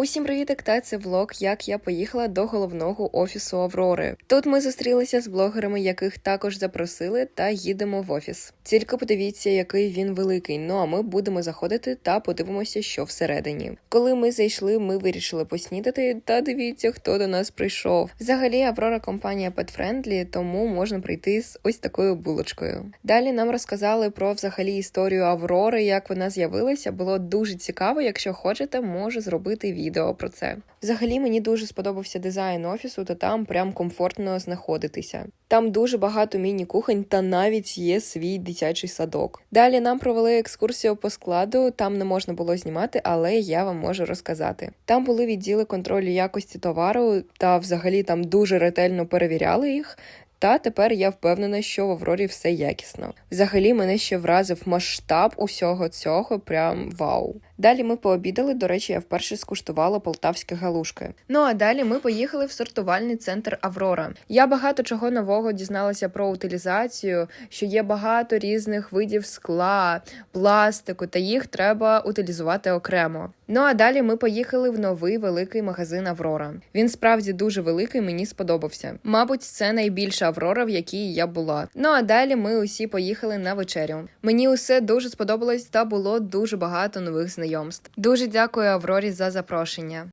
Усім привіток, та це влог, як я поїхала до головного офісу Аврори. Тут ми зустрілися з блогерами, яких також запросили, та їдемо в офіс. Тільки подивіться, який він великий. Ну а ми будемо заходити та подивимося, що всередині. Коли ми зайшли, ми вирішили поснідати. Та дивіться, хто до нас прийшов. Взагалі, Аврора компанія Pet Friendly, тому можна прийти з ось такою булочкою. Далі нам розказали про взагалі історію Аврори, як вона з'явилася. Було дуже цікаво. Якщо хочете, можу зробити відео про це. Взагалі мені дуже сподобався дизайн офісу, та там прям комфортно знаходитися. Там дуже багато міні-кухонь та навіть є свій дитячий садок. Далі нам провели екскурсію по складу. Там не можна було знімати, але я вам можу розказати. Там були відділи контролю якості товару, та взагалі там дуже ретельно перевіряли їх. Та тепер я впевнена, що в Аврорі все якісно. Взагалі мене ще вразив масштаб усього цього, прям вау. Далі ми пообідали. До речі, я вперше скуштувала полтавські галушки. Ну а далі ми поїхали в сортувальний центр Аврора. Я багато чого нового дізналася про утилізацію, що є багато різних видів скла, пластику, та їх треба утилізувати окремо. Ну а далі ми поїхали в новий великий магазин Аврора. Він справді дуже великий, мені сподобався. Мабуть, це найбільша Аврора, в якій я була. Ну а далі ми усі поїхали на вечерю. Мені усе дуже сподобалось та було дуже багато нових знайомств. Дуже дякую Аврорі за запрошення.